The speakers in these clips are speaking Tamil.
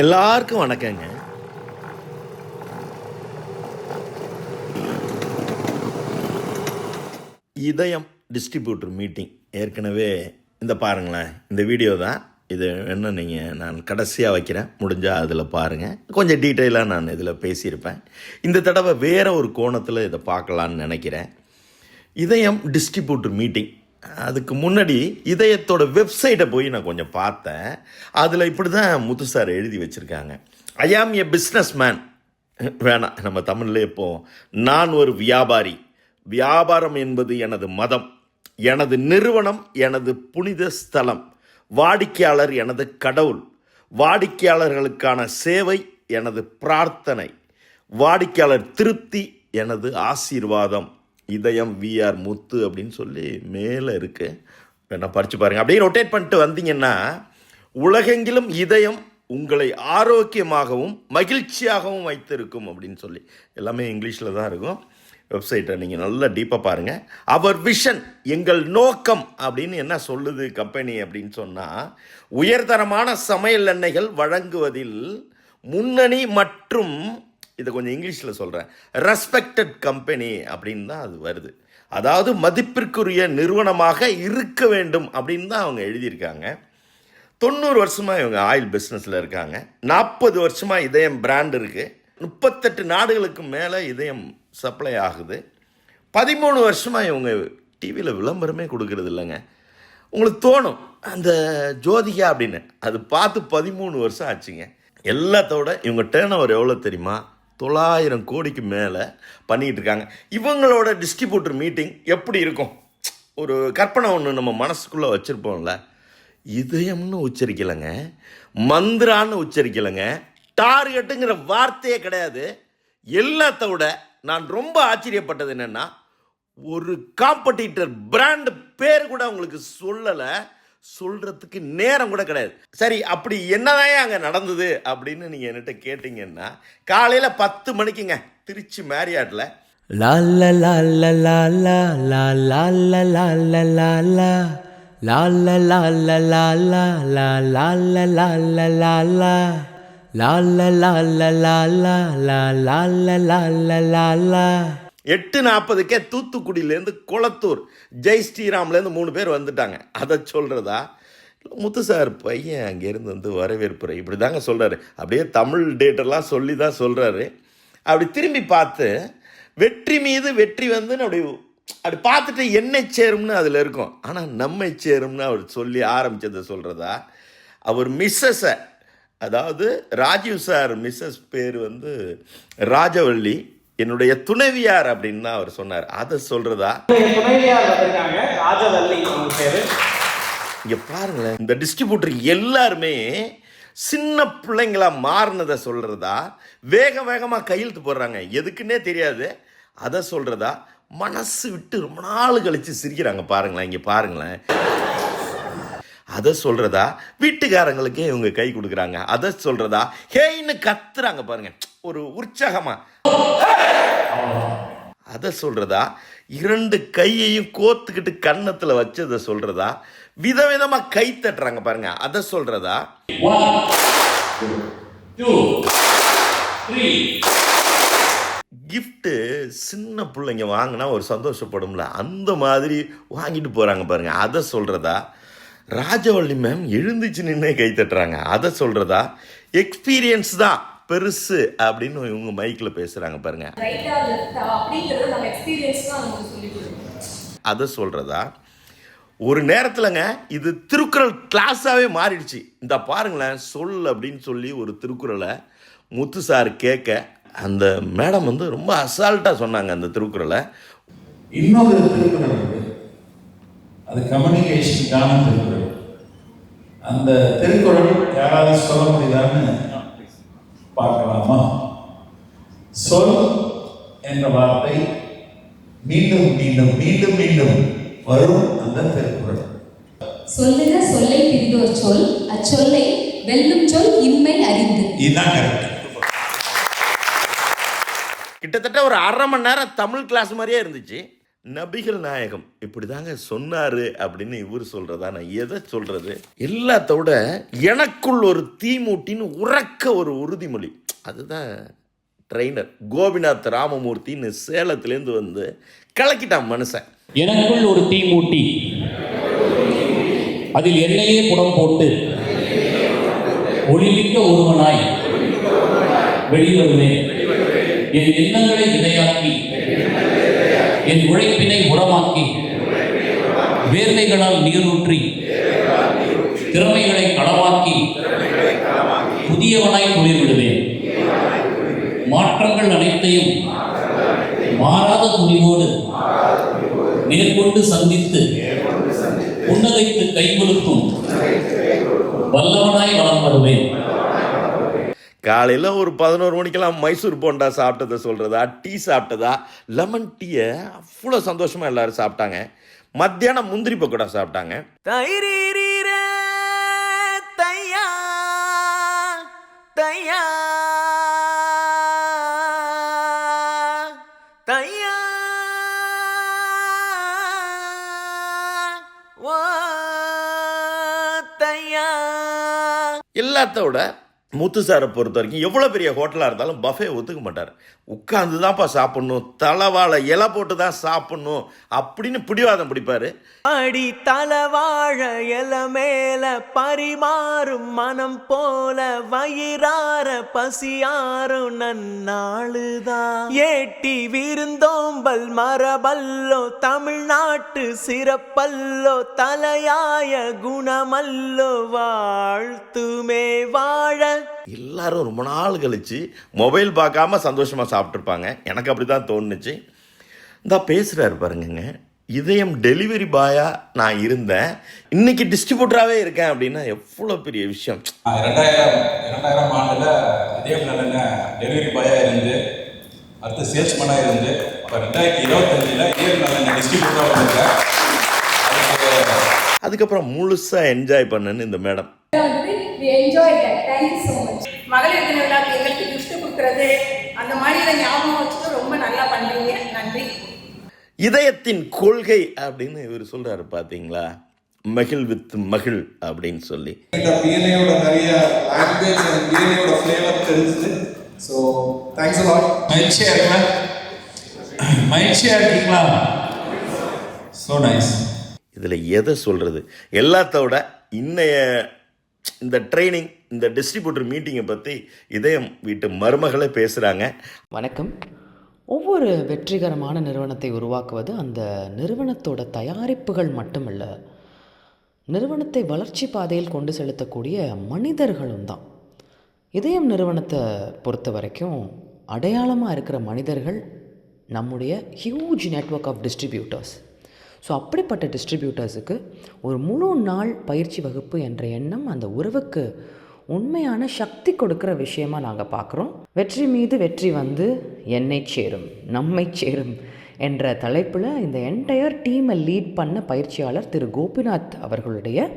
எல்லாருக்கும் வணக்கங்க. இதயம் டிஸ்ட்ரிபியூட்டர் மீட்டிங் ஏற்கனவே இந்த பாருங்களேன் இந்த வீடியோ தான். இது என்ன நீங்கள் நான் கடைசியாக வைக்கிறேன். முடிஞ்சால் அதில் பாருங்கள் கொஞ்சம் டீட்டெயிலாக நான் இதில் பேசியிருப்பேன். இந்த தடவை வேறு ஒரு கோணத்தில் இதை பார்க்கலான்னு நினைக்கிறேன். இதயம் டிஸ்ட்ரிபியூட்டர் மீட்டிங் அதுக்கு முன்னாடி இதயத்தோட வெப்சைட்டை போய் நான் கொஞ்சம் பார்த்தேன். அதில் இப்படி தான் முத்து சார் எழுதி வச்சுருக்காங்க. ஐ ஆம் எ பிஸ்னஸ் மேன் வேணாம் நம்ம தமிழ்லேயே இப்போ நான் ஒரு வியாபாரி. வியாபாரம் என்பது எனது மதம். எனது நிறுவனம் எனது புனித ஸ்தலம். வாடிக்கையாளர் எனது கடவுள். வாடிக்கையாளர்களுக்கான சேவை எனது பிரார்த்தனை. வாடிக்கையாளர் திருப்தி எனது ஆசீர்வாதம். இதயம் விஆர் முத்து அப்படின்னு சொல்லி மேலே இருக்குது வேணா படித்து பாருங்க. அப்படியே ரொட்டேட் பண்ணிட்டு வந்தீங்கன்னா உலகெங்கிலும் இதயம் உங்களை ஆரோக்கியமாகவும் மகிழ்ச்சியாகவும் வைத்திருக்கும் அப்படின்னு சொல்லி. எல்லாமே இங்கிலீஷில் தான் இருக்கும். வெப்சைட்டை நீங்கள் நல்லா டீப்பாக பாருங்கள் அவர் விஷன் எங்கள் நோக்கம் அப்படின்னு என்ன சொல்லுது கம்பெனி அப்படின்னு சொன்னால் உயர்தரமான சமையல் எண்ணெய்கள் வழங்குவதில் முன்னணி மற்றும் இதை கொஞ்சம் இங்கிலீஷில் சொல்கிறேன் ரெஸ்பெக்டட் கம்பெனி அப்படின்னு தான் அது வருது. அதாவது மதிப்பிற்குரிய நிறுவனமாக இருக்க வேண்டும் அப்படின்னு தான் அவங்க எழுதியிருக்காங்க. தொண்ணூறு வருஷமாக இவங்க ஆயில் பிஸ்னஸில் இருக்காங்க. நாற்பது வருஷமாக இதயம் பிராண்ட் இருக்குது முப்பத்தெட்டு நாடுகளுக்கு மேலே இதயம் சப்ளை ஆகுது. பதிமூணு வருஷமாக இவங்க டிவியில் விளம்பரமே கொடுக்கறது இல்லைங்க. உங்களுக்கு தோணும் அந்த ஜோதிகா அப்படின்னு. அது பார்த்து பதிமூணு வருஷம் ஆச்சுங்க. எல்லாத்தோட இவங்க டேர்ன் ஓவர் எவ்வளோ தெரியுமா? தொள்ளாயிரம் கோடிக்கு மேலே பண்ணிகிட்டு இருக்காங்க. இவங்களோட டிஸ்ட்ரிபியூட்டர் மீட்டிங் எப்படி இருக்கும்? ஒரு கற்பனை ஒன்று நம்ம மனசுக்குள்ளே வச்சுருப்போம்ல. இதயம்னு உச்சரிக்கலைங்க. மந்திரான்னு உச்சரிக்கலைங்க. டார்கெட்டுங்கிற வார்த்தையே கிடையாது. எல்லாத்த விட நான் ரொம்ப ஆச்சரியப்பட்டது என்னென்னா ஒரு காம்படிட்டர் பிராண்டு பேர் கூட அவங்களுக்கு சொல்லலை. சொல்கிறதுக்கு நேரம் கூட கிடையாது சரி அப்படி என்னதான் அங்கே நடந்தது அப்படின்னு நீங்கள் என்கிட்ட கேட்டிங்கன்னா காலையில் பத்து மணிக்குங்க Trichy மேரியாட்டில் La la la la la la la la la la la la la La la la la la la la la la la la எட்டு நாற்பதுக்கே தூத்துக்குடியிலேருந்து குளத்தூர் ஜெய் ஸ்ரீராம்லேருந்து மூணு பேர் வந்துட்டாங்க. அதை சொல்கிறதா முத்து சார் பையன் அங்கேருந்து வந்து வரவேற்புரை. இப்படி தாங்க சொல்கிறாரு அப்படியே தமிழ் டேட்டெல்லாம் சொல்லி தான் சொல்கிறாரு அப்படி திரும்பி பார்த்து வெற்றி மீது வெற்றி வந்துன்னு அப்படி அப்படி பார்த்துட்டு என்னை சேரும்னு அதில் இருக்கும். ஆனால் நம்மை சேரும்னு அவர் சொல்லி ஆரம்பித்ததை சொல்கிறதா அவர் மிஸ்ஸஸை அதாவது ராஜீவ் சார் மிஸ்ஸஸ் பேர் வந்து ராஜவள்ளி என்னுடைய துணைவியார் அப்படின்னு அவர் சொன்னார். அதை பேரு. இங்கே பாருங்களேன் இந்த டிஸ்ட்ரிபியூட்டர் எல்லாருமே சின்ன பிள்ளைங்களா மாறினதை சொல்கிறதா வேக வேகமாக கையெழுத்து போடுறாங்க. எதுக்குன்னே தெரியாது. அதை சொல்கிறதா மனசு விட்டு ரொம்ப நாள் கழித்து சிரிக்கிறாங்க பாருங்களேன் இங்கே பாருங்களேன். அதை சொல்கிறதா வீட்டுக்காரங்களுக்கே இவங்க கை கொடுக்குறாங்க. அதை சொல்கிறதா ஹேய்னு கத்துறாங்க பாருங்க. ஒரு உற்சாகமாக அதை சொல்கிறதா இரண்டு கையையும் கோத்துக்கிட்டு கன்னத்தில் வச்சதை சொல்கிறதா விதவிதமாக கை தட்டுறாங்க பாருங்க. அதை சொல்கிறதா கிஃப்ட்டு சின்ன பிள்ளைங்க வாங்கினா ஒரு சந்தோஷப்படும்ல. அந்த மாதிரி வாங்கிட்டு போகிறாங்க பாருங்க. அதை சொல்கிறதா ராஜவள்ளி மேம் எழுந்துச்சு நின்று கை தட்டுறாங்க. அதை சொல்கிறதா எக்ஸ்பீரியன்ஸ் தான். பெருசு அப்படின்னு இவங்க மைக்கில் பேசுகிறாங்க பாருங்க. அதை சொல்கிறதா ஒரு நேரத்தில்ங்க இது திருக்குறள் கிளாஸாகவே மாறிடுச்சு. இந்த பாருங்களேன் சொல் அப்படின்னு சொல்லி ஒரு திருக்குறளை முத்து சார் கேட்க அந்த மேடம் வந்து ரொம்ப அசால்ட்டாக சொன்னாங்க அந்த திருக்குறளை. இன்னொரு திருக்குறள் அது கம்யூனிகேஷனுக்கான திருக்குறள். அந்த திருக்குறள் யாராவது சொல்ல முடியுதான்னு பார்க்கலாமா? சொல் என்ற வார்த்தை மீண்டும் மீண்டும் மீண்டும் மீண்டும் வரும் அந்த திருக்குறள். சொல்லுக சொல்லை பிரிதோர் சொல். அச்சொல்லை வெல்லும் சொல் இன்மை அறிந்து. இதுதான் கரெக்ட் கிட்டத்தட்ட ஒரு அரை மணி நேரம் தமிழ் கிளாஸ் மாதிரியே இருந்துச்சு. நபிகள் நாயகம் இப்படி தாங்க சொன்னார் அப்படின்னு இவர் சொல்கிறதா நான் எதை சொல்கிறது எல்லாத்தோட எனக்குள் ஒரு தீமூட்டின்னு உறக்க ஒரு உறுதிமொழி. அதுதான் ட்ரெயினர் கோபிநாத் ராமமூர்த்தின்னு சேலத்துலேருந்து வந்து கலக்கிட்டான் மனுஷன். எனக்குள் ஒரு தீமூட்டி. அதில் என்னையே புடம் போட்டு ஒளிமிக்க ஒருவனாய் வெளிவருவேன். என் எண்ணங்களை விதையாக்கி என் உழைப்பினை உரமாக்கி வேர்வைகளால் நீரூற்றி திறமைகளை களமாக்கி புதியவனாய் துளிர்விடுவேன் மாற்றங்கள் அனைத்தையும் மாறாத துணிவோடு மேற்கொண்டு சந்தித்து உன்னதைத்து கைகொடுக்கும் வல்லவனாய் வளம் வருவேன். காலையில் ஒரு பதினோரு மணிக்கெல்லாம் மைசூர் போண்டா சாப்பிட்டதை சொல்கிறதா டீ சாப்பிட்டதா லெமன் டீயை அவ்வளோ சந்தோஷமாக எல்லாரும் சாப்பிட்டாங்க. மத்தியானம் முந்திரி பக்கோடா சாப்பிட்டாங்க. தையா தையா தையா எல்லாத்தோட முத்து சாரை பொறுத்த வரைக்கும் எவ்வளோ பெரிய ஹோட்டலாக இருந்தாலும் பஃபே ஒத்துக்க மாட்டார். உட்காந்து தான்ப்பா சாப்பிட்ணும். தலைவாழை இலை போட்டு தான் சாப்பிட்ணும் அப்படின்னு பிடிவாதம் பிடிப்பார். அடி தலைவாழை எல மேல பரிமாறும் மனம் போல வயிறார பசியாரும் நன்னாளுதான் ஏட்டி விருந்தோம்பல் மரபல்லோ தமிழ்நாட்டு சிறப்பல்லோ தலையாய குணமல்லோ வாழ்த்துமே வாழ எல்லாரும் ரொம்ப நாள் கழிச்சு மொபைல் பார்க்காம சந்தோஷமாக சாப்பிட்ருப்பாங்க எனக்கு அப்படி தான் தோணுச்சு. இந்த பேசுகிறாரு பாருங்கங்க. இதயம் டெலிவரி பாயா நான் இருந்தேன். இன்னைக்கு டிஸ்ட்ரிபியூட்டராகவே இருக்கேன் அப்படின்னா எவ்வளோ பெரிய விஷயம். ரெண்டாயிரம் இரண்டாயிரம் ஆண்டில் இதயம் நலன டெலிவரி பாயாக இருந்து அடுத்து சேல்ஸ்மேனாக இருந்து இப்போ ரெண்டாயிரத்தி இருபத்தஞ்சில் இதயம் நலன டிஸ்ட்ரிபியூட்டராக வந்திருக்கேன். அதுக்கப்புறம் முழுசாக என்ஜாய் பண்ணுன்னு இந்த madam enjoy thank you so much மகளிர் தின விழாக்கு எங்களுக்கு கிஃப்ட் கொடுக்கறது. அந்த மாதிரி இதை ஞாபகம் வச்சுட்டு ரொம்ப நல்லா பண்றீங்க. நன்றி. இதயத்தின் கொள்கை அப்படின்னு இவர் சொல்றாரு பாத்தீங்களா? மகிழ் வித் மகிழ் அப்படின்னு சொல்லி. இந்த பிஎன்ஏயோட நிறைய லாங்குவேஜ் அண்ட் பிஎன்ஏயோட ஃப்ளேவர் தெரிஞ்சுது. ஸோ தேங்க்ஸ் அலாட் மகிழ்ச்சியாக இருக்கா மகிழ்ச்சியாக இருக்கீங்களா? ஸோ நைஸ் இதில் எதை சொல்கிறது எல்லாத்தோட இன்னைய இந்த ட்ரைனிங் இந்த டிஸ்ட்ரிபியூட்டர் மீட்டிங்கை பற்றி இதயம் வீட்டு மருமகளை பேசுகிறாங்க வணக்கம். ஒவ்வொரு வெற்றிகரமான நிறுவனத்தை உருவாக்குவது அந்த நிறுவனத்தோட தயாரிப்புகள் மட்டுமல்ல நிறுவனத்தை வளர்ச்சி பாதையில் கொண்டு செலுத்தக்கூடிய மனிதர்களும் தான். இதயம் நிறுவனத்தை பொறுத்த வரைக்கும் அடையாளமாக இருக்கிற மனிதர்கள் நம்முடைய huge network of distributors so அப்படிப்பட்ட டிஸ்ட்ரிபியூட்டர்ஸுக்கு ஒரு முழு நாள் பயிற்சி வகுப்பு என்ற எண்ணம் அந்த உறவுக்கு உண்மையான சக்தி கொடுக்குற விஷயமா நாங்கள் பார்க்குறோம். வெற்றி மீது வெற்றி வந்து என்னை சேரும் நம்மை சேரும் என்ற தலைப்பில் இந்த என்டையர் டீமை லீட் பண்ண பயிற்சியாளர் திரு கோபிநாத் அவர்களுடைய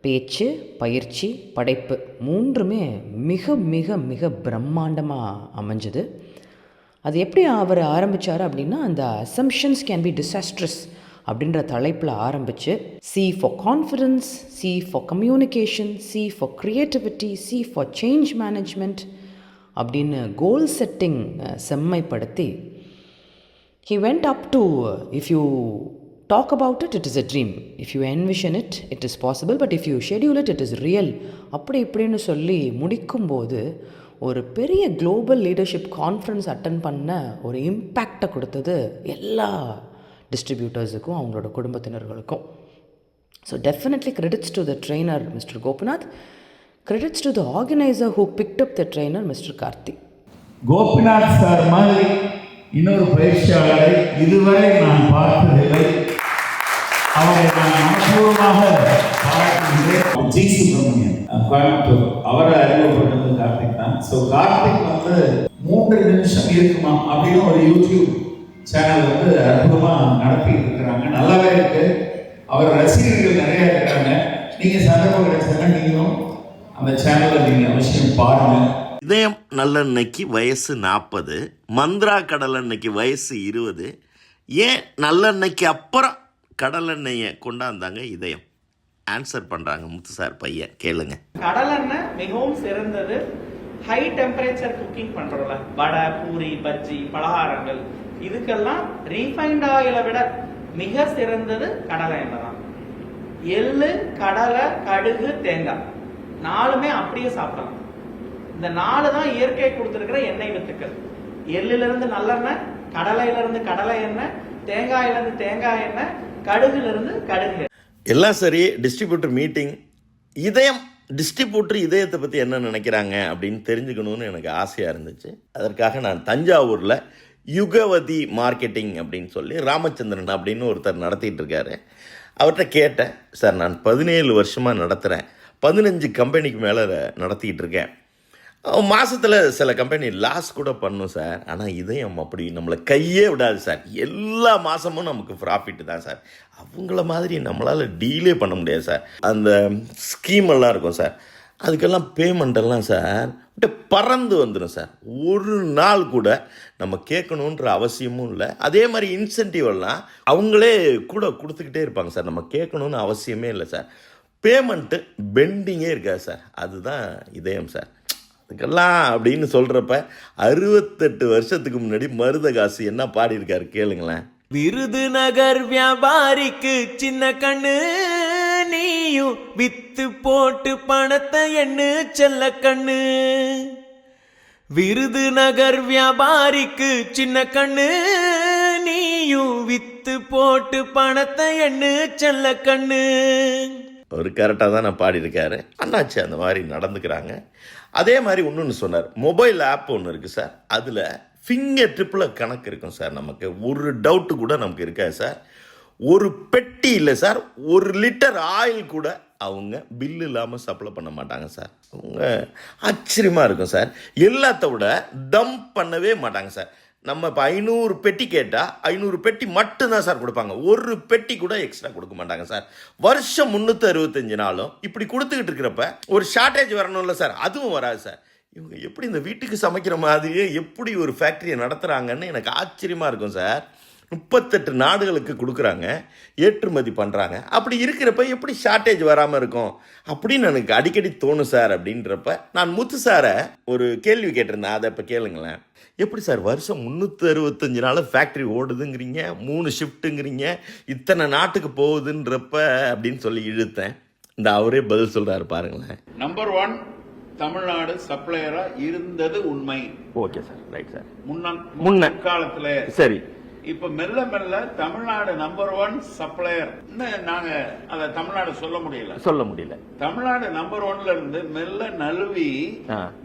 பேச்சு பயிற்சி படைப்பு மூன்றுமே மிக மிக மிக பிரம்மாண்டமாக அமைஞ்சது. அது எப்படி அவர் ஆரம்பித்தார் அப்படின்னா அந்த அசம்ஷன்ஸ் கேன் பி டிசாஸ்ட்ரஸ் அப்படின்ற தலைப்பில் ஆரம்பித்து C for confidence C for communication C for creativity C for change management அப்படின்னு goal setting செம்மைப்படுத்தி he went up to if you talk about it it is a dream if you envision it it is possible but if you schedule it it is real அப்படி இப்படின்னு சொல்லி முடிக்கும்போது ஒரு பெரிய குளோபல் லீடர்ஷிப் கான்ஃபரன்ஸ் அட்டன் பண்ண ஒரு இம்பேக்டை கொடுத்தது எல்லா டிஸ்ட்ரிபியூட்டர்ஸுக்கும் அவங்களோட குடும்பத்தினர்களுக்கும். So definitely credits to the trainer mister Gopinath credits to the organiser who picked up the trainer mister Karthik Gopinath sir மாதிரி இன்னொரு பயிற்சியாளரை இதுவரை நான் பார்த்ததில்லை. அவரை நான் மனப்பூர்வமாக பாராட்டுகிறேன் ஜி சுப்பிரமணியன் கோயம்புத்தூர். அவரை அறிமுகப்பட்டது கார்த்திக் தான். ஸோ கார்த்திக் வந்து மூன்று நிமிஷம் இருக்குமா அப்படின்னு ஒரு யூடியூப் சேனல் வந்து அற்புதமாக நடத்திட்டு இருக்கிறாங்க. நல்லாவே இருக்கு. அவர் ரசிகர்கள் நிறைய இருக்காங்க. நீங்கள் சந்தர்ப்பம் கிடைச்சாங்க நீங்களும் அந்த சேனலை நீங்கள் அவசியம் பாருங்கள் இதயம் நல்லெண்ணெய்க்கு வயசு நாற்பது மந்த்ரா கடலெண்ணெய்க்கு வயசு இருபது. ஏன் நல்லெண்ணெய்க்கு அப்புறம் கடலெண்ணெயை கொண்டாந்தாங்க இதயம்? ஆன்சர் பண்ணுறாங்க முத்து சார் பையன். கேளுங்க. கடலெண்ணெய் மிகவும் சிறந்தது. ஹை டெம்பரேச்சர் குக்கிங் பண்றோம்ல. வடை பூரி பஜ்ஜி பலகாரங்கள். இதுக்கெல்லாம் ரீஃபைண்ட் ஆயிலை விட மிக சிறந்தது கடலை எண்ணெய் தான் எள்ளு கடலை கடுகு தேங்காய். நாலுமே அப்படியே சாப்பிடலாம். இந்த நாலு தான் இயற்கை கொடுத்துருக்கிற எண்ணெய் வித்துக்கள். எள்ளுல இருந்து நல்லெண்ணெய் கடலையில இருந்து கடலை எண்ணெய் தேங்காயில இருந்து தேங்காய் எண்ணெய் கடுகுல இருந்து கடுகு எல்லாம் சரி டிஸ்ட்ரிபியூட்டர் மீட்டிங் இதயம் டிஸ்ட்ரிபியூட்டர் இதயத்தை பற்றி என்ன நினைக்கிறாங்க அப்படின்னு தெரிஞ்சுக்கணும்னு எனக்கு ஆசையாக இருந்துச்சு. அதற்காக நான் தஞ்சாவூரில் யுகவதி மார்க்கெட்டிங் அப்படின்னு சொல்லி ராமச்சந்திரன் அப்படின்னு ஒருத்தர் நடத்திட்டு இருக்காரு. அவர்கிட்ட கேட்டேன் சார் நான் பதினேழு வருஷமாக நடத்துகிறேன் பதினஞ்சு கம்பெனிக்கு மேலே நடத்திக்கிட்டு இருக்கேன். மாதத்தில் சில கம்பெனி லாஸ் கூட பண்ணும் சார். ஆனால் இதயம் அப்படி நம்மளை கையே விடாது சார். எல்லா மாதமும் நமக்கு ப்ராஃபிட் தான் சார். அவங்கள மாதிரி நம்மளால் டீலே பண்ண முடியாது சார். அந்த ஸ்கீம் எல்லாம் இருக்கும் சார். அதுக்கெல்லாம் பேமெண்ட் எல்லாம் சார் அப்படியே பறந்து வந்துடும் சார் ஒரு நாள் கூட நம்ம கேட்கணுன்ற அவசியமும் இல்லை. அதே மாதிரி இன்சென்டிவ் எல்லாம் அவங்களே கூட கொடுத்துக்கிட்டே இருப்பாங்க சார் நம்ம கேட்கணுன்னு அவசியமே இல்லை சார் பேமெண்ட்டு பெண்டிங்கே இருக்காது சார் அதுதான் இதயம் சார் அதுக்கெல்லாம் அப்படின்னு சொல்கிறப்ப அறுபத்தெட்டு வருஷத்துக்கு முன்னாடி மருதகாசி என்ன பாடியிருக்காரு கேளுங்களேன். விருதுநகர் வியாபாரிக்கு சின்ன கண்ணு. நீயும் வித்து போட்டு பணத்தை எண்ணு செல்ல கண்ணு. விருதுநகர் வியாபாரிக்கு சின்ன கண்ணு. நீயும் வித்து போட்டு பணத்தை எண்ணு செல்ல கண்ணு. ஒரு கரெக்டாக தான் நான் பாடியிருக்காரு. அண்ணாச்சி அந்த மாதிரி நடந்துக்கிறாங்க. அதே மாதிரி ஒன்றுன்னு சொன்னார். மொபைல் ஆப் ஒன்று இருக்குது சார். அதில் ஃபிங்கர் ட்ரிப்பில் கணக்கு இருக்கும் சார் நமக்கு. ஒரு டவுட்டு கூட நமக்கு இருக்காது சார். ஒரு பெட்டி இல்லை சார். ஒரு லிட்டர் ஆயில் கூட அவங்க பில் இல்லாமல் சப்ளை பண்ண மாட்டாங்க சார். அவங்க ஆச்சரியமாக இருக்கும் சார். எல்லாத்த விட தம் பண்ணவே மாட்டாங்க சார். நம்ம இப்போ ஐநூறு பெட்டி கேட்டால் ஐநூறு பெட்டி மட்டும்தான் சார் கொடுப்பாங்க. ஒரு பெட்டி கூட எக்ஸ்ட்ரா கொடுக்க மாட்டாங்க சார். வருஷம் முந்நூற்றி அறுபத்தஞ்சு நாளும் இப்படி கொடுத்துக்கிட்டு இருக்கிறப்ப ஒரு ஷார்ட்டேஜ் வரணும்ல சார். அதுவும் வராது சார். இவங்க எப்படி இந்த வீட்டுக்கு சமைக்கிற மாதிரியே எப்படி ஒரு ஃபேக்ட்ரியை நடத்துகிறாங்கன்னு எனக்கு ஆச்சரியமாக இருக்கும் சார். முப்பத்தெட்டு நாடுகளுக்கு கொடுக்குறாங்க ஏற்றுமதி பண்ணுறாங்க அப்படி இருக்கிறப்ப எப்படி ஷார்ட்டேஜ் வராமல் இருக்கும்? அப்படின்னு எனக்கு அடிக்கடி தோணும் சார் அப்படின்றப்ப நான் முத்து சாரை ஒரு கேள்வி கேட்டிருந்தேன். அதை இப்போ கேளுங்களேன். எப்படி சார் வருஷம் முந்நூற்றி அறுபத்தஞ்சு நாள் ஃபேக்ட்ரி ஓடுதுங்கிறீங்க? மூணு ஷிஃப்ட்டுங்கிறீங்க இத்தனை நாட்டுக்கு போகுதுன்றப்ப அப்படின்னு சொல்லி இழுத்தேன். இந்த அவரே பதில் சொல்கிறாரு பாருங்களேன். நம்பர் ஒன் தமிழ்நாடு சப்ளையரா இருந்தது உண்மை. ஓகே சார் ரைட் சார் முன்ன முன்ன. காலத்துல சரி. இப்ப மெல்ல மெல்ல தமிழ்நாடு நம்பர் ஒன் சப்ளையர் நாங்க அத தமிழ்நாடு சொல்ல முடியல. சொல்ல முடியல. தமிழ்நாடு நம்பர் ஒன்ல இருந்து மெல்ல நழுவி.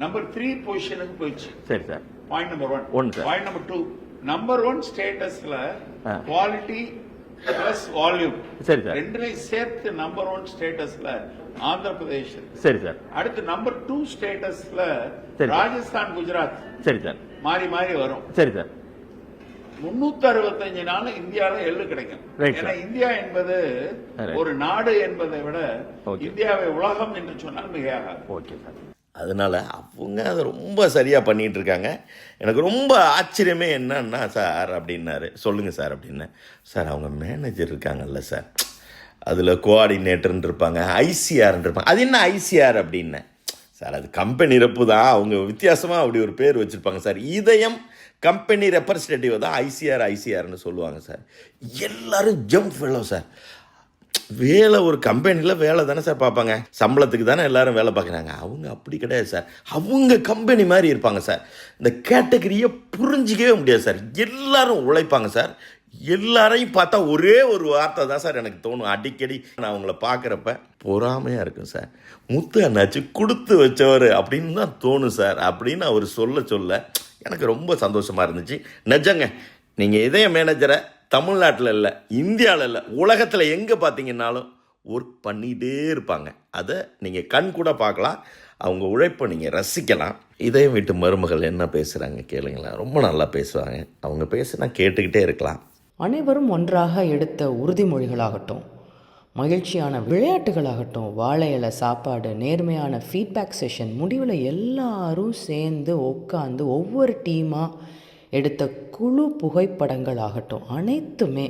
நம்பர் த்ரீ பொசிஷனுக்கு போயிடுச்சு. சரி sir. Point number one sir. Point number two number one ஸ்டேட்டஸ்ல. குவாலிட்டி பிளஸ் வால்யூம் சரி சார். ரெண்டுலையும் சேர்த்து நம்பர் ஒன் ஸ்டேட்டஸ்ல ஆந்திர பிரதேஷ். சரி சார். அடுத்து நம்பர் டூ ஸ்டேட்டஸ்ல. ராஜஸ்தான் குஜராத். சரி சார். மாறி மாறி வரும். சரி சார். முன்னூத்தி அறுபத்தஞ்சு நாள் இந்தியால எள்ளு கிடைக்கும். ஏன்னா. இந்தியா என்பது. ஒரு நாடு என்பதை விட. இந்தியாவை உலகம் என்று சொன்னால் மிகையாகாது. ஓகே சார் அதனால் அவங்க அதை ரொம்ப சரியாக பண்ணிகிட்டு இருக்காங்க. எனக்கு ரொம்ப ஆச்சரியமே என்னன்னா சார் அப்படின்னாரு. சொல்லுங்கள் சார் அப்படின்னு. சார் அவங்க மேனேஜர் இருக்காங்கல்ல சார். அதில் கோஆர்டினேட்டர்னு இருப்பாங்க ஐசிஆர்னு இருப்பாங்க. அது என்ன ஐசிஆர் அப்படின்னேன் சார் அது கம்பெனி ரெப்பு தான். அவங்க வித்தியாசமாக அப்படி ஒரு பேர் வச்சுருப்பாங்க சார். இதயம் கம்பெனி ரெப்ரசன்டேட்டிவ் தான் ஐசிஆர் ஐசிஆர்னு சொல்லுவாங்க சார் எல்லாரும் ஜம்ப் ஃபெல்லோ சார் வேலை ஒரு கம்பெனியில் வேலை தானே சார் பார்ப்பாங்க. சம்பளத்துக்கு தானே எல்லாரும் வேலை பார்க்குறாங்க. அவங்க அப்படி கிடையாது சார் அவங்க கம்பெனி மாதிரி இருப்பாங்க சார் இந்த கேட்டகரியை புரிஞ்சிக்கவே முடியாது சார் எல்லாரும் உழைப்பாங்க சார் எல்லாரையும் பார்த்தா ஒரே ஒரு வார்த்தை தான் சார் எனக்கு தோணும். அடிக்கடி நான் அவங்கள பார்க்குறப்ப பொறாமையாக இருக்கும் சார் முத்து அண்ணாச்சு கொடுத்து வச்சவர் அப்படின்னு தான் தோணும் சார் அப்படின்னு அவர் சொல்ல சொல்ல எனக்கு ரொம்ப சந்தோஷமாக இருந்துச்சு. நிஜங்க நீங்கள் இதய மேனேஜரை தமிழ்நாட்டில் இல்லை இந்தியாவில் இல்லை உலகத்தில் எங்கே பார்த்தீங்கன்னாலும் ஒர்க் பண்ணிகிட்டே இருப்பாங்க. அதை நீங்கள் கண் கூட பார்க்கலாம். அவங்க உழைப்பை நீங்கள் ரசிக்கலாம். இதயம் வீட்டு மருமகள் என்ன பேசுகிறாங்க கேளுங்களேன். ரொம்ப நல்லா பேசுவாங்க. அவங்க பேசுனா கேட்டுக்கிட்டே இருக்கலாம். அனைவரும் ஒன்றாக எடுத்த உறுதிமொழிகளாகட்டும். மகிழ்ச்சியான விளையாட்டுகளாகட்டும் வாழை இலை சாப்பாடு நேர்மையான ஃபீட்பேக் செஷன் முடிவில் எல்லாரும் சேர்ந்து உட்காந்து ஒவ்வொரு டீமாக எடுத்த குழு புகைப்படங்களாகட்டும் அனைத்துமே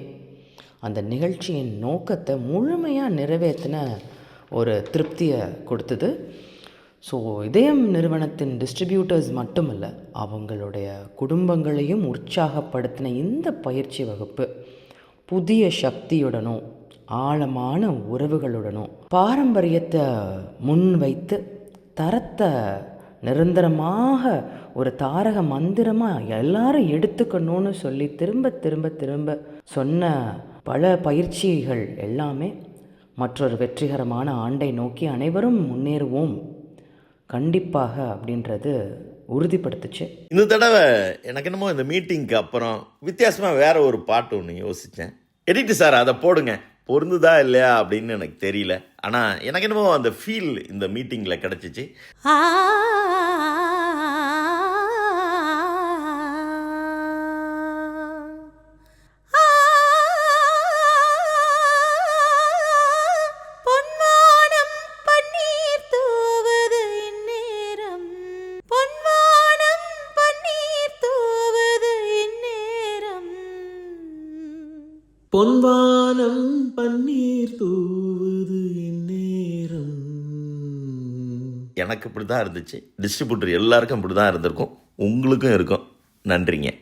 அந்த நிகழ்ச்சியின் நோக்கத்தை முழுமையாக நிறைவேற்றின ஒரு திருப்தியை கொடுத்தது. ஸோ இதயம் நிறுவனத்தின் டிஸ்ட்ரிபியூட்டர்ஸ் மட்டுமல்ல அவங்களுடைய குடும்பங்களையும் உற்சாகப்படுத்தின இந்த பயிற்சி வகுப்பு புதிய சக்தியுடனும் ஆழமான உறவுகளுடனும் பாரம்பரியத்தை முன்வைத்து தரத்தை நிரந்தரமாக ஒரு தாரக மந்திரமாக எல்லாரும் எடுத்துக்கணும்னு சொல்லி திரும்ப திரும்ப திரும்ப சொன்ன பல பயிற்சிகள் எல்லாமே மற்றொரு வெற்றிகரமான ஆண்டை நோக்கி அனைவரும் முன்னேறுவோம். கண்டிப்பாக அப்படின்றது உறுதிப்படுத்துச்சு. இந்த தடவை எனக்கு என்னமோ இந்த மீட்டிங்க்கு அப்புறம் வித்தியாசமாக வேற ஒரு பாட்டு ஒன்று யோசித்தேன் எடிட்டு சார் அதை போடுங்க. பொருந்துதா இல்லையா அப்படின்னு எனக்கு தெரியல ஆனால் எனக்கு என்னமோ அந்த ஃபீல் இந்த மீட்டிங்கில் கிடச்சிச்சு பொன்வா மனம் தூவது பன்னீர் பன்னீர் தூவுது இந்நேரம். எனக்கு இப்படி தான் இருந்துச்சு. டிஸ்ட்ரிபியூட்டர் எல்லாருக்கும் இப்படி தான் இருந்திருக்கும். உங்களுக்கும் இருக்கும். நன்றிங்க.